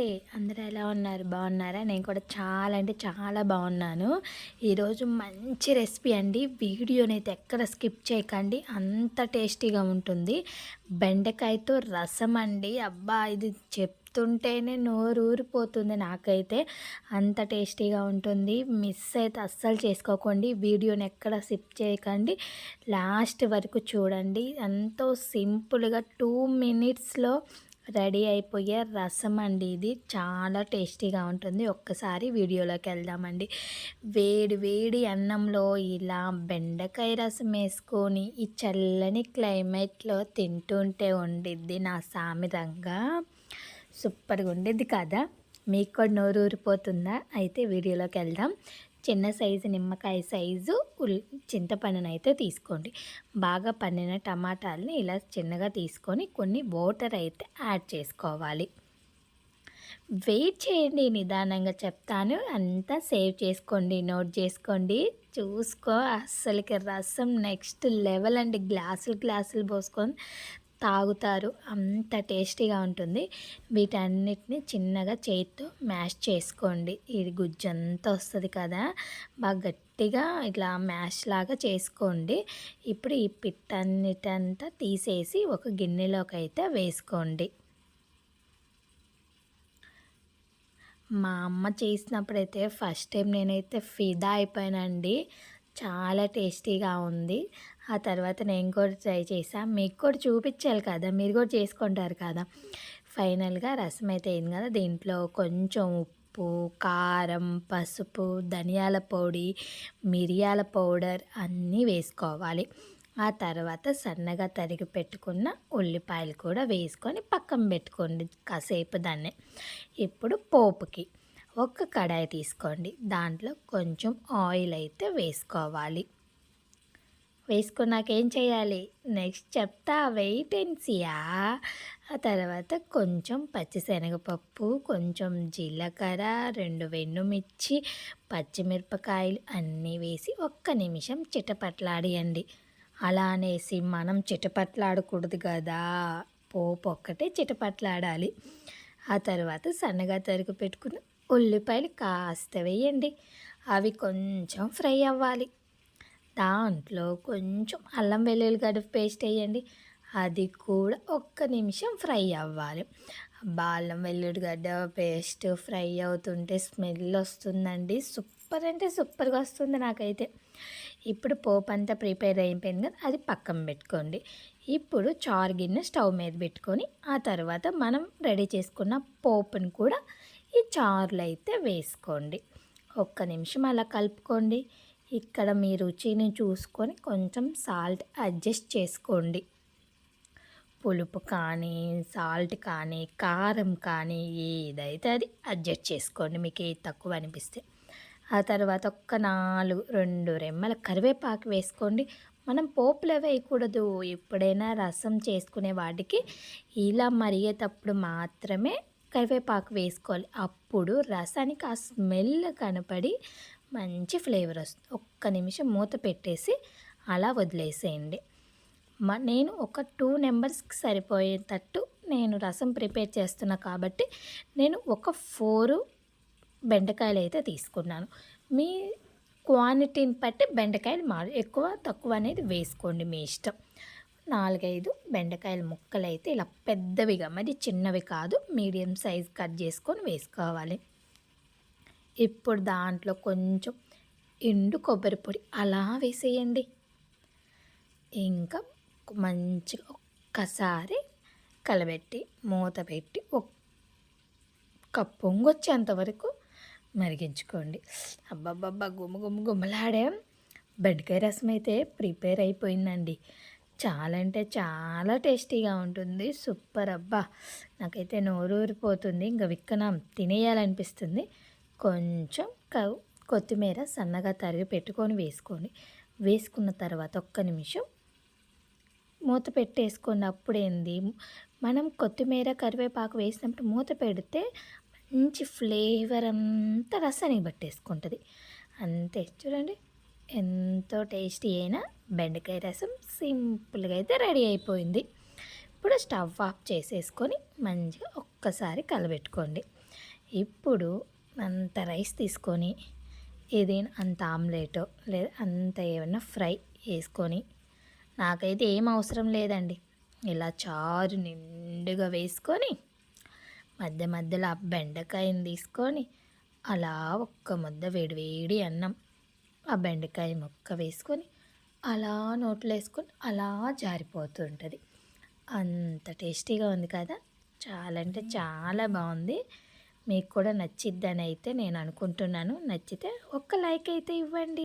అండి అందరూ ఎలా ఉన్నారు? బాగున్నారా? నేను కూడా చాలా అంటే చాలా బాగున్నాను. ఈరోజు మంచి రెసిపీ అండి. వీడియోని అయితే ఎక్కడ స్కిప్ చేయకండి. అంత టేస్టీగా ఉంటుంది. బెండకాయతో రసం అండి. అబ్బా ఇది చెప్తుంటేనే నోరు ఊరిపోతుంది నాకైతే. అంత టేస్టీగా ఉంటుంది. మిస్ అయితే అస్సలు చేసుకోకండి. వీడియోని ఎక్కడ స్కిప్ చేయకండి. లాస్ట్ వరకు చూడండి. ఎంతో సింపుల్గా టూ మినిట్స్లో రెడీ అయిపోయే రసం అండి ఇది. చాలా టేస్టీగా ఉంటుంది. ఒక్కసారి వీడియోలోకి వెళ్దామండి. వేడి వేడి అన్నంలో ఇలా బెండకాయ రసం వేసుకొని ఈ చల్లని క్లైమేట్లో తింటుంటే ఉండిద్ది నా సామిరంగా. సూపర్గా ఉండేది కదా. మీకు కూడా నోరు ఊరిపోతుందా అయితే వీడియోలోకి వెళ్దాం. చిన్న సైజు నిమ్మకాయ సైజు ఉల్ చింతపండునైతే తీసుకోండి. బాగా పండిన టమాటాలని ఇలా చిన్నగా తీసుకొని కొన్ని వాటర్ అయితే యాడ్ చేసుకోవాలి. వెయిట్ చేయండి నిదానంగా చెప్తాను. అంతా సేవ్ చేసుకోండి నోట్ చేసుకోండి. చూసుకో అస్సలకి రసం నెక్స్ట్ లెవెల్ అండి. గ్లాసులు గ్లాసులు పోసుకొని తాగుతారు. అంత టేస్టీగా ఉంటుంది. వీటన్నిటిని చిన్నగా చేతితో మ్యాష్ చేసుకోండి. ఇది గుజ్జంతా వస్తుంది కదా. బాగా గట్టిగా ఇట్లా మ్యాష్ లాగా చేసుకోండి. ఇప్పుడు ఈ పిట్టన్నిటంతా తీసేసి ఒక గిన్నెలోకి అయితే వేసుకోండి. మా అమ్మ చేసినప్పుడైతే ఫస్ట్ టైం నేనైతే ఫిదా అయిపోయానండి. చాలా టేస్టీగా ఉంది. ఆ తర్వాత నేను కూడా ట్రై చేసాను మీకు కూడా చూపించాలి కదా మీరు కూడా చేసుకుంటారు కదా. ఫైనల్గా రసం అయితే అయింది కదా దీంట్లో కొంచెం ఉప్పు కారం పసుపు ధనియాల పొడి మిరియాల పౌడర్ అన్నీ వేసుకోవాలి. ఆ తర్వాత సన్నగా తరిగి పెట్టుకున్న ఉల్లిపాయలు కూడా వేసుకొని పక్కన పెట్టుకోండి కాసేపు దాన్ని. ఇప్పుడు పోపుకి. ఒక కడాయి తీసుకోండి. దాంట్లో కొంచెం ఆయిల్ అయితే వేసుకోవాలి. వేసుకున్నాక ఏం చేయాలి? నెక్స్ట్ చెప్తా వెయిట్ ఎన్సియా ఆ తర్వాత కొంచెం పచ్చిశనగపప్పు కొంచెం జీలకర్ర రెండు వెన్నుమిర్చి పచ్చిమిరపకాయలు అన్నీ వేసి ఒక్క నిమిషం చిటపట్లాడియండి. అలా అనేసి మనం చిటపట్లాడకూడదు కదా? పోపు ఒక్కటే చిటపట్లాడాలి. ఆ తర్వాత సన్నగా తరుగు పెట్టుకుని ఉల్లిపాయలు కాస్త వేయండి. అవి కొంచెం ఫ్రై అవ్వాలి. దాంట్లో కొంచెం అల్లం వెల్లుల్లిగడ్డ పేస్ట్ వేయండి. అది కూడా ఒక్క నిమిషం ఫ్రై అవ్వాలి. అల్లం వెల్లుల్లిగడ్డ పేస్ట్ ఫ్రై అవుతుంటే స్మెల్ వస్తుందండి. సూపర్ అంటే సూపర్గా వస్తుంది నాకైతే. ఇప్పుడు పోపు అంతా ప్రిపేర్ అయిపోయింది కదా అది పక్కన పెట్టుకోండి. ఇప్పుడు చారు గిన్నె స్టవ్ మీద పెట్టుకొని ఆ తర్వాత మనం రెడీ చేసుకున్న పోపును కూడా ఈ చారులు అయితే వేసుకోండి. ఒక్క నిమిషం అలా కలుపుకోండి. ఇక్కడ మీ రుచిని చూసుకొని కొంచెం సాల్ట్ అడ్జస్ట్ చేసుకోండి. పులుపు కానీ సాల్ట్ కానీ కారం కానీ ఏదైతే అది అడ్జస్ట్ చేసుకోండి. మీకు ఏది తక్కువ అనిపిస్తే. ఆ తర్వాత ఒక్క నాలుగు రెండు రెమ్మల కరివేపాకు వేసుకోండి. మనం పోపులో వేయకూడదు. ఎప్పుడైనా రసం చేసుకునే వాటికి ఇలా మరిగేటప్పుడు మాత్రమే కరివేపాకు వేసుకోవాలి. అప్పుడు రసానికి ఆ స్మెల్ కనపడి మంచి ఫ్లేవర్ వస్తుంది. ఒక్క నిమిషం మూత పెట్టేసి అలా వదిలేసేయండి. నేను ఒక టూ నెంబర్స్కి సరిపోయేటట్టు నేను రసం ప్రిపేర్ చేస్తున్నా కాబట్టి నేను ఒక ఫోరు బెండకాయలు అయితే తీసుకున్నాను. మీ క్వాంటిటీని బట్టి బెండకాయలు మారు ఎక్కువ తక్కువ అనేది వేసుకోండి మీ ఇష్టం. నాలుగైదు బెండకాయల ముక్కలు అయితే ఇలా పెద్దవిగా మరి చిన్నవి కాదు మీడియం సైజ్ కట్ చేసుకొని వేసుకోవాలి. ఇప్పుడు దాంట్లో కొంచెం ఎండు కొబ్బరి పొడి అలా వేసేయండి. ఇంకా మంచిగా ఒక్కసారి కలబెట్టి మూత పెట్టి ఒక్క పొంగొచ్చేంత వరకు మరిగించుకోండి. అబ్బబ్బబ్బా గుమ్మ గుమ్మ గుమ్మలాడే బెండకాయ రసం అయితే ప్రిపేర్ అయిపోయిందండి. చాలా అంటే చాలా టేస్టీగా ఉంటుంది. సూపర్ అబ్బా! నాకైతే నోరు ఊరిపోతుంది ఇంకా విక్కనం తినేయాలనిపిస్తుంది. కొంచెం కొత్తిమీర సన్నగా తరిగి పెట్టుకొని వేసుకోండి వేసుకున్న తర్వాత ఒక్క నిమిషం మూత పెట్టేసుకోండి అప్పుడేంది మనం కొత్తిమీర కరివేపాకు వేసినప్పుడు మూత పెడితే మంచి ఫ్లేవర్ అంతా రసానికి పట్టేసుకుంటుంది. అంతే. చూడండి. ఎంతో టేస్టీ అయినా బెండకాయ రసం సింపుల్గా అయితే రెడీ అయిపోయింది. ఇప్పుడు స్టవ్ ఆఫ్ చేసేసుకొని మంచిగా ఒక్కసారి కలబెట్టుకోండి. ఇప్పుడు అంత రైస్ తీసుకొని ఏదైనా అంత ఆమ్లెటో లేదా అంత ఏమన్నా ఫ్రై వేసుకొని నాకైతే ఏం అవసరం లేదండి. ఇలా చారు నిండుగా వేసుకొని మధ్య మధ్యలో ఆ బెండకాయని తీసుకొని అలా ఒక్క ముద్ద వేడి వేడి అన్నం ఆ బెండకాయ ముక్క వేసుకొని అలా నోట్లో వేసుకొని అలా జారిపోతుంటుంది. అంత టేస్టీగా ఉంది కదా? చాలా అంటే చాలా బాగుంది. మీకు కూడా నచ్చిద్దని అయితే నేను అనుకుంటున్నాను. నచ్చితే ఒక్క లైక్ అయితే ఇవ్వండి.